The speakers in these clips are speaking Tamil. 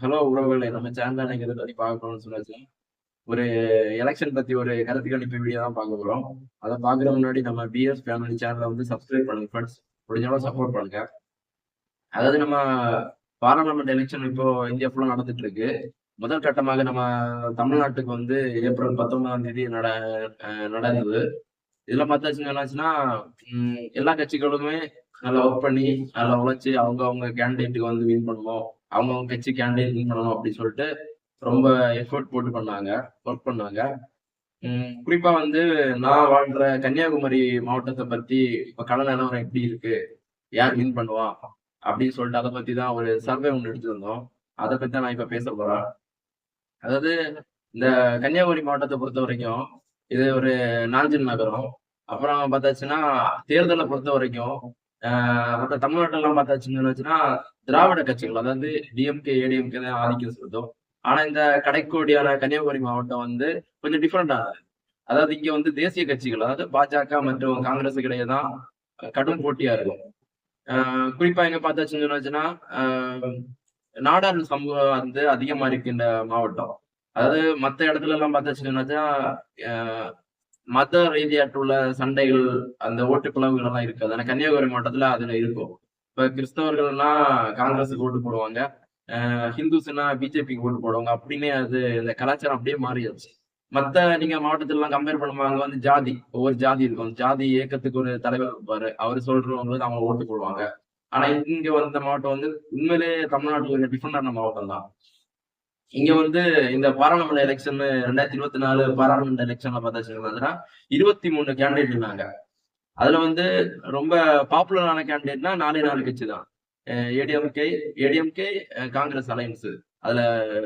ஹலோ உறவுகளை. நம்ம சேனல்ல நீங்க இதை பற்றி பார்க்கணும்னு சொன்னாச்சு? ஒரு எலெக்ஷன் பத்தி ஒரு கருத்து கணிப்பு வீடியோ தான் பார்க்க போறோம். அதை பார்க்குற முன்னாடி நம்ம பிஎஸ் ஃபேமிலி சேனலை வந்து சப்ஸ்கிரைப் பண்ணுங்க ஃப்ரெண்ட்ஸ் முடிஞ்சாலும் சப்போர்ட் பண்ணுங்க. அதாவது நம்ம பாராளுமன்ற எலெக்ஷன் இப்போ இந்தியா ஃபுல்லாக நடந்துட்டு இருக்கு முதல் கட்டமாக நம்ம தமிழ்நாட்டுக்கு வந்து ஏப்ரல் பத்தொன்பதாம் தேதி நட நடந்தது. இதுல பார்த்தாச்சுன்னா என்னாச்சுன்னா எல்லா கட்சிகளுமே நல்லா ஒர்க் பண்ணி நல்லா உழைச்சி அவங்க அவங்க கேண்டிடேட்டுக்கு வந்து வின் பண்ணுவோம். அவங்க அவங்க கட்சி கேண்டிடேட் வின் பண்ணணும் அப்படின்னு சொல்லிட்டு ரொம்ப எஃபோர்ட் போட்டு பண்ணாங்க ஒர்க் பண்ணாங்க. குறிப்பா வந்து நான் வாழ்ற கன்னியாகுமரி மாவட்டத்தை பத்தி இப்ப கல நிலவரம் எப்படி இருக்கு? யார் வின் பண்ணுவா? அப்படின்னு சொல்லிட்டு அதை பத்தி தான் ஒரு சர்வே ஒன்று எடுத்திருந்தோம் அதை பத்தி தான் நான் இப்ப பேச போறேன். அதாவது இந்த கன்னியாகுமரி மாவட்டத்தை பொறுத்த வரைக்கும் இது ஒரு நாஞ்சில் நகரம். அப்புறம் பார்த்தாச்சுன்னா தேர்தலை பொறுத்த வரைக்கும் மற்ற தமிழ்நாட்டெல்லாம் பார்த்தாச்சுன்னு வச்சுன்னா திராவிட கட்சிகள் அதாவது டிஎம்கே ஏடிஎம்கே தான் ஆதிக்கம் செலுத்தும். ஆனா இந்த கடைக்கோடியான கன்னியாகுமரி மாவட்டம் வந்து கொஞ்சம் டிஃப்ரெண்டானது அதாவது இங்க வந்து தேசிய கட்சிகள் அதாவது பாஜக மற்றும் காங்கிரஸ் இடையே தான் கடும் போட்டியா இருக்கும். ஆஹ் குறிப்பா எங்க பார்த்தாச்சுன்னு வச்சுன்னா ஆஹ் நாடார் சமூகம் வந்து அதிகமா இருக்கு இந்த மாவட்டம். அதாவது மத்த இடத்துல எல்லாம் பார்த்தாச்சுன்னா வச்சுன்னா மத ரீதியாட்டுள்ள சண்டைகள் அந்த ஓட்டு பிளவுகள் எல்லாம் இருக்காது. ஆனா கன்னியாகுமரி மாவட்டத்துல அதுல இருக்கும். இப்ப கிறிஸ்தவர்கள்னா காங்கிரஸுக்கு ஓட்டு போடுவாங்க. ஹிந்துஸ்னா பிஜேபிக்கு ஓட்டு போடுவாங்க. அப்படின்னே அது இந்த கலாச்சாரம் அப்படியே மாறிடுச்சு. மத்த நீங்க மாவட்டத்துல எல்லாம் கம்பேர் பண்ணுவாங்க அங்க வந்து ஜாதி ஒவ்வொரு ஜாதி இருக்கும். ஜாதி இயக்கத்துக்கு ஒரு தலைவர் இருப்பாரு. அவர் சொல்றவங்களுக்கு அவங்க ஓட்டு போடுவாங்க. ஆனா இங்க வந்த மாவட்டம் வந்து உண்மையிலே தமிழ்நாட்டுல கொஞ்சம் மாவட்டம் தான் இங்க வந்து இந்த பாராளுமன்ற எலெக்ஷன் ரெண்டாயிரத்தி இருபத்தி நாலு பாராளுமன்ற எலெக்ஷன்ல பார்த்தாச்சுன்னா இருபத்தி மூணு கேண்டிடேட் இருந்தாங்க. அதுல வந்து ரொம்ப பாப்புலரான கேண்டிடேட்னா நாலே நாலு கட்சி தான் ஏடிஎம்கே ஏடிஎம்கே காங்கிரஸ் அலையன்ஸ் அதுல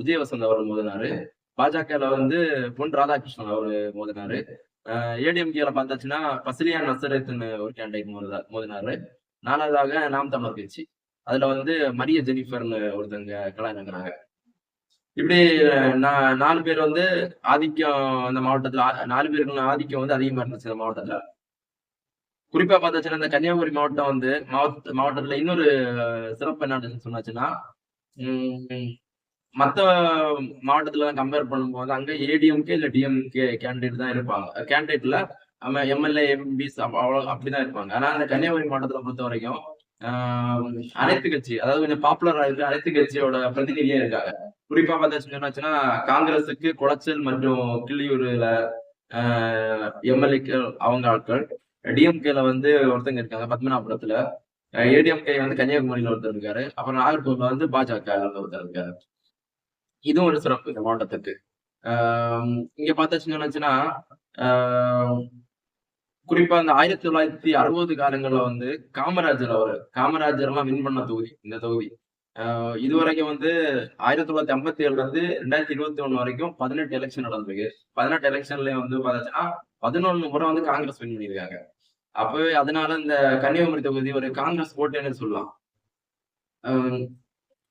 விஜய் வசந்த் அவர் மோதினாரு. பாஜகல வந்து பொன் ராதாகிருஷ்ணன் அவர் மோதினாரு. ஏடிஎம்கேல பார்த்தாச்சுன்னா பசிலியான் நசரத்னு ஒரு கேண்டிடேட் மோத மோதினாரு. நாலாவதாக நாம் தமிழர் கட்சி. அதுல வந்து மரிய ஜெனிஃபர்னு ஒருத்தங்க கலாயிறாங்க இப்படி நான் நாலு பேர் வந்து ஆதிக்கம் அந்த மாவட்டத்தில் நாலு பேருக்கு ஆதிக்கம் வந்து அதிகமாக இருந்துச்சு அந்த மாவட்டத்துல. குறிப்பா பார்த்தாச்சுன்னா இந்த கன்னியாகுமரி மாவட்டம் வந்து மாவட்ட மாவட்டத்துல இன்னொரு சிறப்பு என்ன சொன்னாச்சுன்னா மற்ற மாவட்டத்தில் கம்பேர் பண்ணும்போது அங்கே ஏடிஎம்கே இல்லை டிஎம்கே கேண்டிடேட் தான் இருப்பாங்க. கேண்டிடேட்ல நம்ம எம்எல்ஏ எம்பிஸ் அவ்வளோ அப்படிதான் இருப்பாங்க. ஆனால் அந்த கன்னியாகுமரி மாவட்டத்தை பொறுத்த வரைக்கும் அனைத்து கட்சி அதாவது கொஞ்சம் பாப்புலராக இருக்கு அனைத்து கட்சியோட பிரதிநிதியே இருக்காங்க. குறிப்பா பார்த்தாச்சுன்னா காங்கிரஸுக்கு குளச்சல் மற்றும் கிள்ளியூர்ல எம்எல்ஏக்கள் அவங்க ஆட்கள் டிஎம்கேல வந்து ஒருத்தங்க இருக்காங்க பத்மநாபுரத்துல ஏடிஎம்கே வந்து கன்னியாகுமரியில ஒருத்தர் இருக்காரு. அப்புறம் நாகர்கோவில் வந்து பாஜக ஒருத்தர் இருக்காரு. இதுவும் ஒரு சிறப்பு இந்த மாவட்டத்துக்கு. ஆஹ் இங்க பார்த்தாச்சுன்னா ஆஹ் குறிப்பா இந்த ஆயிரத்தி தொள்ளாயிரத்தி அறுபது காலங்கள்ல வந்து காமராஜர் அவர் காமராஜர் எல்லாம் வின் பண்ண தொகுதி இந்த தொகுதி. ஆஹ் இதுவரைக்கும் வந்து ஆயிரத்தி தொள்ளாயிரத்தி ஐம்பத்தி ஏழுல இருந்து ரெண்டாயிரத்தி இருபத்தி ஒண்ணு வரைக்கும் பதினெட்டு எலெக்ஷன் நடந்திருக்கு. பதினெட்டு எலெக்ஷன்ல வந்து பார்த்தாச்சுன்னா பதினொன்னு முறை வந்து காங்கிரஸ் வின் பண்ணியிருக்காங்க. அப்பவே அதனால இந்த கன்னியாகுமரி தொகுதி ஒரு காங்கிரஸ் கோட்டைன்னு சொல்லலாம். ஆஹ்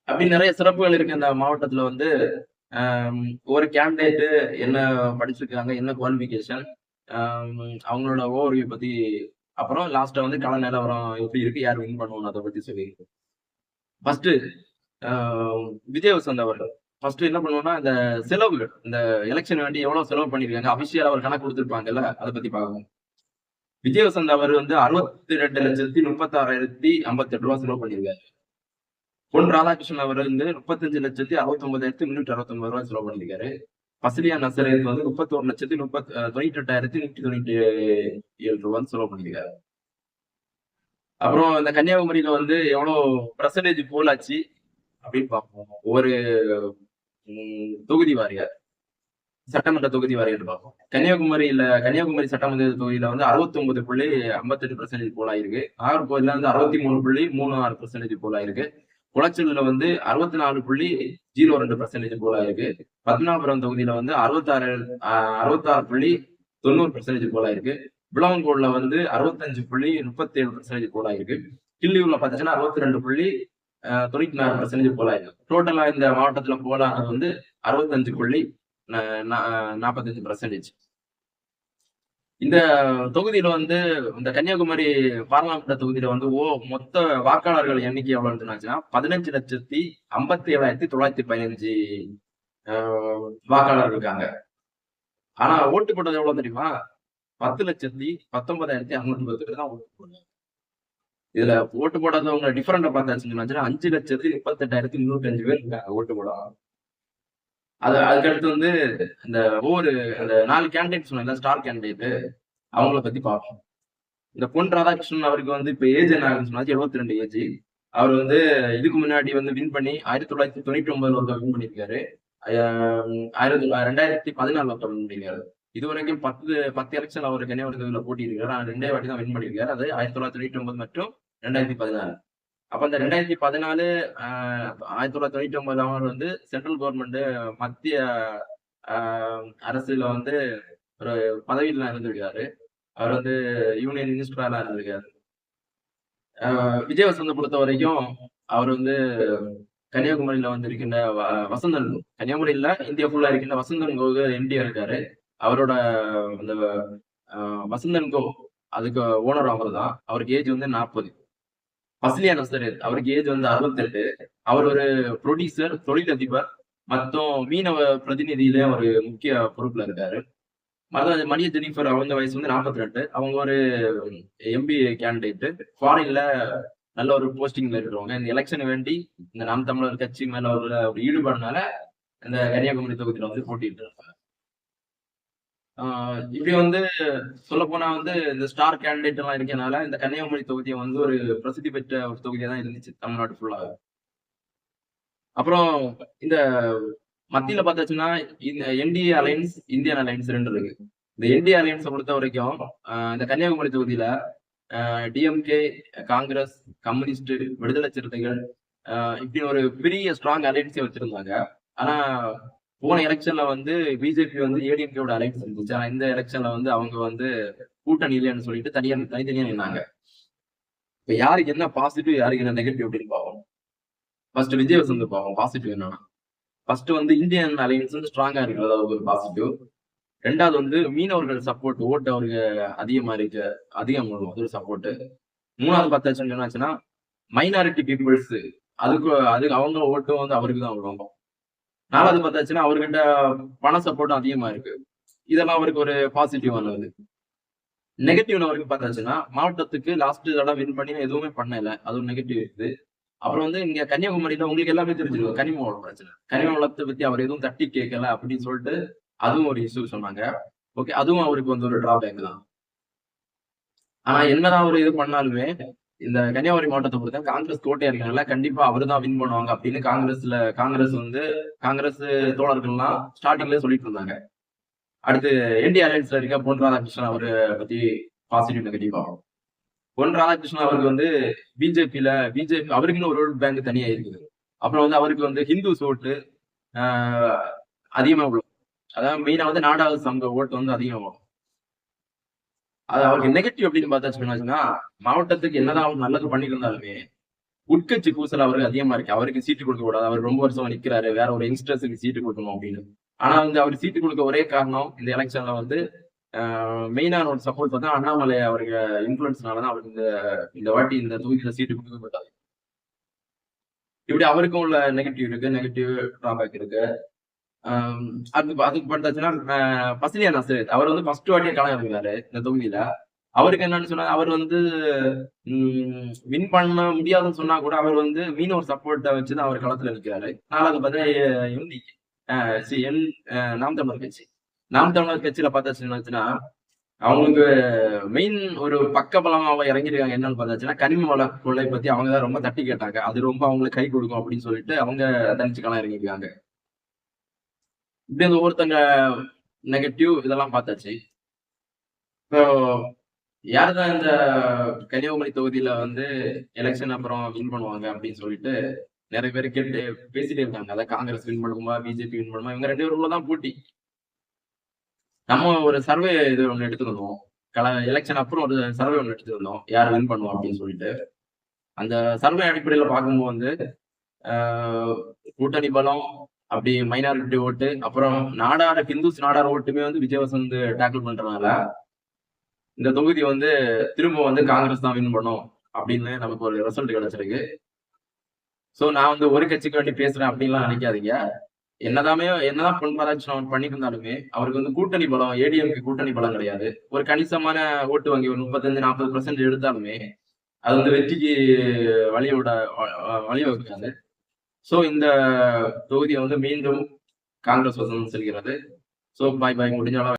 அப்படி நிறைய சிறப்புகள் இருக்கு இந்த மாவட்டத்துல வந்து. ஆஹ் ஒரு கேண்டிடேட் என்ன படிச்சிருக்காங்க என்ன குவாலிஃபிகேஷன் அவங்களோட ஓவர்வியூ பத்தி அப்புறம் லாஸ்ட்ல வந்து கள நிலவரம் எப்படி இருக்கு யார் வின் பண்ணுவோம் அதை பத்தி சொல்லியிருக்கு ஃபர்ஸ்ட் விஜய் வசந்த் அவர்கள். ஃபர்ஸ்ட் என்ன பண்ணுவோம்னா இந்த செலவுகள் இந்த எலெக்ஷன் வேண்டி எவ்வளவு செலவு பண்ணிருக்காங்க அபிஷியல் அவர் கணக்கு கொடுத்துருப்பாங்கல்ல அதை பத்தி பார்க்கணும் விஜய் வசந்த் அவர் வந்து அறுபத்தி ரெண்டு லட்சத்தி முப்பத்தாறாயிரத்தி ஐம்பத்தி எட்டு ரூபா செலவு பண்ணிருக்காரு. பொன் ராதாகிருஷ்ணன் அவர் வந்து முப்பத்தஞ்சு லட்சத்தி அறுபத்தி ஒன்பதாயிரத்தி முன்னூற்றி அறுபத்தி ரூபாய் செலவு பண்ணிருக்காரு. பசிலியா நசரத் வந்து முப்பத்தோரு லட்சத்தி முப்பத்தி தொண்ணூத்தி எட்டாயிரத்தி நூற்றி தொண்ணூற்றி ஏழு ரூபான்னு செலவு பண்ணியிருக்காரு அப்புறம் இந்த கன்னியாகுமரியில வந்து எவ்வளவு பர்சன்டேஜ் போல் ஆச்சு அப்படின்னு பார்ப்போம். ஒவ்வொரு தொகுதி வாரியா? சட்டமன்ற தொகுதி வாரியா பார்ப்போம். கன்னியாகுமரியில கன்னியாகுமரி சட்டமன்ற தொகுதியில வந்து அறுபத்தி ஒன்பது புள்ளி ஐம்பத்தெட்டு பர்சன்டேஜ் போல் ஆயிருக்கு. நாகர்கோவில்ல வந்து அறுபத்தி மூணு புள்ளி மூணு ஆறு பர்சன்டேஜ் போல் ஆயிருக்கு. குளச்சல்ல வந்து அறுபத்தி நாலு புள்ளி ஜீரோ ரெண்டு பர்சன்டேஜ் போல இருக்கு பத்மநாபுரம் தொகுதியில வந்து அறுபத்தாறு அறுபத்தாறு புள்ளி தொண்ணூறு பர்சன்டேஜ் போல இருக்கு விளவங்கோடுல வந்து அறுபத்தஞ்சு புள்ளி முப்பத்தி ஏழு பர்சன்டேஜ் போல இருக்கு கிள்ளியூர்ல பாத்தீங்கன்னா அறுபத்தி ரெண்டு புள்ளி அஹ், தொண்ணூத்தி நாலு பர்சன்டேஜ் போல இருக்கு டோட்டலா இந்த மாவட்டத்துல போலானது வந்து அறுபத்தஞ்சு புள்ளி நாற்பத்தஞ்சு பர்சன்டேஜ் இந்த தொகுதியில வந்து இந்த கன்னியாகுமரி பாராளுமன்ற தொகுதியில வந்து ஓ மொத்த வாக்காளர்கள் எண்ணிக்கை எவ்வளவு இருந்துச்சுன்னா பதினஞ்சு லட்சத்தி ஐம்பத்தி ஏழாயிரத்தி தொள்ளாயிரத்தி பதினஞ்சு ஆஹ், வாக்காளர் இருக்காங்க. ஆனா ஓட்டு போட்டது எவ்வளவு தெரியுமா? பத்து லட்சத்தி பத்தொன்பதாயிரத்தி அறுநூத்தி பத்து பேர் தான் ஓட்டு போடுறாங்க இதுல ஓட்டு போடாதவங்க டிஃபரெண்டா பார்த்தாச்சுன்னா அஞ்சு லட்சத்தி முப்பத்தெட்டாயிரத்தி முன்னூத்தி அஞ்சு பேர் இருக்காங்க ஓட்டு போடலாம் அது அதுக்கடுத்து வந்து இந்த ஒவ்வொரு அந்த நாலு கேண்டிடேட் சொன்ன ஸ்டார் கேண்டிடேட் அவங்கள பத்தி பார்ப்போம். இந்த பொன் ராதாகிருஷ்ணன் அவருக்கு வந்து இப்ப ஏஜ் என்ன ஆகுதுன்னு சொன்னா எழுபத்தி ரெண்டு ஏஜ் அவர் வந்து இதுக்கு முன்னாடி வந்து வின் பண்ணி ஆயிரத்தி தொள்ளாயிரத்தி தொண்ணூற்றி ஒன்பதுல ஒருத்தர் வின் பண்ணியிருக்காரு. ஆயிரத்தி ரெண்டாயிரத்தி பதினாலுல ஒருத்தர் வின் பண்ணியிருக்காரு. இது வரைக்கும் பத்து பத்து எலெக்ஷன் அவர் கன்னியாகுமரி தொகுதியில போட்டியிருக்காரு. ஆனா ரெண்டே வாட்டி தான் வின் பண்ணியிருக்காரு. அது ஆயிரத்தி தொள்ளாயிரத்தி தொண்ணூற்றி ஒன்பது மற்றும் ரெண்டாயிரத்தி பதினாலு அப்ப அந்த ரெண்டாயிரத்தி பதினாலு ஆயிரத்தி தொள்ளாயிரத்தி தொண்ணூற்றி ஒன்பது அவர் வந்து சென்ட்ரல் கவர்மெண்ட் மத்திய ஆஹ் அரசுல வந்து ஒரு பதவியில இருந்திருக்காரு. அவர் வந்து யூனியன் மினிஸ்டரா இருந்திருக்காரு. ஆஹ் விஜய் வசந்த பொறுத்த வரைக்கும் அவர் வந்து கன்னியாகுமரியில வந்து இருக்கின்ற வ- வசந்தன். கோ. கன்னியாகுமரியில இந்தியா ஃபுல்லா இருக்கின்ற வசந்தன் கோகு எம்டியா இருக்காரு. அவரோட அந்த ஆஹ் வசந்தன் கோ அதுக்கு ஓனர் அவர் தான் அவருக்கு ஏஜ் வந்து நாற்பது. பஸ்லியா நசர் அவருக்கு ஏஜ் வந்து அறுபத்தெட்டு. அவர் ஒரு ப்ரொடியூசர் தொழிலதிபர். மற்றும் மீனவ பிரதிநிதியில ஒரு முக்கிய பொறுப்புல இருக்காரு. மத மரிய ஜெனிஃபர் அவங்க வயசு வந்து நாற்பத்தி ரெண்டு அவங்க ஒரு எம்பி கேண்டிடேட் ஃபாரின்ல நல்ல ஒரு போஸ்டிங்ல இருக்கிறவங்க. இந்த எலெக்ஷன் வேண்டி இந்த நாம் தமிழர் கட்சி மேல ஒரு ஈடுபாடுனால இந்த கன்னியாகுமரி தொகுதியில வந்து போட்டிட்டு இருக்காங்க. இப்படி வந்து சொல்ல போனா வந்து இந்த ஸ்டார் கேண்டிடேட் எல்லாம் இருக்கனால இந்த கன்னியாகுமரி தொகுதியை வந்து ஒரு பிரசித்தி பெற்ற ஒரு தொகுதியா தான் இருந்துச்சு தமிழ்நாடு ஃபுல்லாக அப்புறம் இந்த மத்தியில பார்த்தாச்சுன்னா இந்த என்டிஏ அலையன்ஸ் இந்தியன் அலையன்ஸ் ரெண்டு இருக்கு. இந்த என்டிஏ அலையன்ஸை பொறுத்த வரைக்கும் இந்த கன்னியாகுமரி தொகுதியில டிஎம்கே காங்கிரஸ் கம்யூனிஸ்ட் விடுதலை சிறுத்தைகள் இப்படி ஒரு பெரிய ஸ்ட்ராங் அலையன்ஸை வச்சிருந்தாங்க. ஆனா போன எலெக்ஷன்ல வந்து பிஜேபி வந்து ஏடிஎம்கேவோட அலைன்ஸ் இருந்துச்சு. ஆனா இந்த எலெக்ஷன்ல வந்து அவங்க வந்து கூட்டணி இல்லைன்னு சொல்லிட்டு தனியா தனித்தனியா நின்னாங்க. இப்ப யாருக்கு என்ன பாசிட்டிவ் யாருக்கு என்ன நெகட்டிவ் அப்படின்னு பார்ப்போம். ஃபர்ஸ்ட் விஜய் வசந்த் பார்ப்போம். பாசிட்டிவ் என்னன்னா ஃபர்ஸ்ட் வந்து இந்தியன் அலையன்ஸ் வந்து ஸ்ட்ராங்கா இருக்கிறதா ஒரு பாசிட்டிவ் ரெண்டாவது வந்து மீனவர்கள் சப்போர்ட் ஓட்டு அவருக்கு அதிகமா இருக்கு அதிகம் அது ஒரு சப்போர்ட் மூணாவது பார்த்தாச்சுன்னு சொன்னாச்சுன்னா மைனாரிட்டி பீப்புள்ஸ் அதுக்கு அதுக்கு அவங்க ஓட்டும் வந்து அவருக்கு தான் விடுவாங்க. நாலாவது பார்த்தாச்சுன்னா அவர்கிட்ட பண சப்போர்ட்டும் அதிகமா இருக்கு. இதெல்லாம் அவருக்கு ஒரு பாசிட்டிவானது நெகட்டிவ் அவருக்கு பார்த்தாச்சுன்னா மாவட்டத்துக்கு லாஸ்ட் தடவை வின் பண்ணி எதுவுமே பண்ணல. அது ஒரு நெகட்டிவ் இருக்குது அப்புறம் வந்து இங்க கன்னியாகுமரியில உங்களுக்கு எல்லாமே தெரிஞ்சிருக்கும். கனிம வளம் பிரச்சனை. கனிம வளத்தை பத்தி அவர் எதுவும் தட்டி கேட்கல அப்படின்னு சொல்லிட்டு அதுவும் ஒரு இஷ்யூ சொன்னாங்க. ஓகே அதுவும் அவருக்கு வந்து ஒரு டிராபேக் தான். ஆனா என்னதான் அவர் இது பண்ணாலுமே இந்த கன்னியாகுமரி மாவட்டத்தை பொறுத்த காங்கிரஸ் கோட்டையா இருக்கனால கண்டிப்பா அவர் தான் வின் பண்ணுவாங்க அப்படின்னு காங்கிரஸ்ல காங்கிரஸ் வந்து காங்கிரஸ் தோழர்கள்லாம் ஸ்டார்டிங்ல சொல்லிட்டு இருந்தாங்க. அடுத்து என்டி அலையன்ஸ்ல இருக்க பொன் ராதாகிருஷ்ணன் அவரை பத்தி பாசிட்டிவ் நெகட்டிவ் ஆகும் பொன் ராதாகிருஷ்ணன் அவருக்கு வந்து பிஜேபியில பிஜேபி அவருக்குன்னு ஒரு ரோல் பேங்க் தனியா இருக்குது. அப்புறம் வந்து அவருக்கு வந்து ஹிந்துஸ் ஓட்டு ஆஹ், அதிகமா அதாவது மெயினா வந்து நாடாவது சங்க ஓட்டு வந்து அதிகமாகும் அது அவருக்கு நெகட்டிவ் அப்படின்னு பார்த்தாச்சுன்னா மாவட்டத்துக்கு என்னதான் அவர் நல்லது பண்ணியிருந்தாலுமே உட்கட்சி பூசல் அவருக்கு அதிகமா இருக்கு. அவருக்கு சீட்டு கொடுக்க கூடாது. அவர் ரொம்ப வருஷம் நிக்கிறாரு. வேற ஒரு யங்ஸ்டர்ஸுக்கு சீட்டு கொடுக்கணும் அப்படின்னு. ஆனா வந்து அவர் சீட்டு கொடுக்க ஒரே காரணம் இந்த எலெக்ஷன்ல வந்து மெயினான ஒரு சப்போர்ட் பார்த்தா அண்ணாமலை அவருக்கு இன்ஃபுளுன்ஸ்னாலதான் அவருக்கு இந்த இந்த வாட்டி இந்த தொகுதியில சீட்டு கொடுக்க மாட்டாரு இப்படி அவருக்கும் உள்ள நெகட்டிவ் இருக்கு நெகட்டிவ் டிராபேக் இருக்கு. அதுக்கு அதுக்கு பார்த்தாச்சுன்னா பசிலியா நசரத் அவர் வந்து ஃபர்ஸ்ட் வாட்டியே களம் இருந்தாரு இந்த தொகுதியில. அவருக்கு என்னன்னு சொன்னா அவர் வந்து வின் பண்ண முடியாதுன்னு சொன்னா கூட அவர் வந்து மீனவர் சப்போர்ட்டை வச்சுதான் அவர் களத்துல நிற்கிறாரு நாலாவது பார்த்தா எம்டி என் நாம் தமிழர் கட்சி. நாம் தமிழர் கட்சியில பார்த்தாச்சுன்னா அவங்களுக்கு மெயின் ஒரு பக்க பலமாக இறங்கிருக்காங்க என்னன்னு பார்த்தாச்சுன்னா கனிம வள கொள்ளை பத்தி அவங்க தான் ரொம்ப தட்டி கேட்டாங்க. அது ரொம்ப அவங்களுக்கு கை கொடுக்கும் அப்படின்னு சொல்லிட்டு அவங்க தனிச்சுக்கலாம் இறங்கிருக்காங்க இப்படி அந்த ஒவ்வொருத்தங்க நெகட்டிவ் இதெல்லாம் பார்த்தாச்சு. இப்போ யார் தான் இந்த கன்னியாகுமரி தொகுதியில வந்து எலெக்ஷன் அப்புறம் வின் பண்ணுவாங்க அப்படின்னு சொல்லிட்டு நிறைய பேர் கேட்டு பேசிட்டே இருக்காங்க. அதாவது காங்கிரஸ் வின் பண்ணுமா பிஜேபி வின் பண்ணுமா இவங்க ரெண்டு பேருக்குள்ள தான் போட்டி. நம்ம ஒரு சர்வே இது ஒன்று எடுத்துருந்தோம் கல எலெக்ஷன் அப்புறம் ஒரு சர்வே ஒன்று எடுத்துருந்தோம் யார் வின் பண்ணுவோம் அப்படின்னு சொல்லிட்டு. அந்த சர்வே அடிப்படையில் பார்க்கும்போது வந்து கூட்டணி பலம் அப்படி மைனாரிட்டி ஓட்டு அப்புறம் நாடார ஹிந்துஸ் நாடார் ஓட்டுமே வந்து விஜய் வந்து டேக்கிள் பண்றதுனால இந்த தொகுதி வந்து திரும்ப வந்து காங்கிரஸ் தான் வின் பண்ணும் அப்படின்னு நமக்கு ஒரு ரிசல்ட் கிடைச்சிருக்கு. ஸோ நான் வந்து ஒரு கட்சிக்கு வேண்டி பேசுறேன் அப்படின்லாம் நினைக்காதீங்க. என்னதாமே என்னதான் பொன்மராஜ் அவர் பண்ணியிருந்தாலுமே அவருக்கு வந்து கூட்டணி பலம் ஏடிஎம்க்கு கூட்டணி பலம் கிடையாது. ஒரு கணிசமான ஓட்டு வங்கி ஒரு முப்பத்தஞ்சு நாற்பது பர்சன்ட் எடுத்தாலுமே அது வந்து வெற்றிக்கு வழியோட வழிவகுக்காது. சோ இந்த தொகுதியை வந்து மீண்டும் காங்கிரஸ் வசம் செல்கிறது. சோ பாய் பாய் முடிஞ்ச அளவு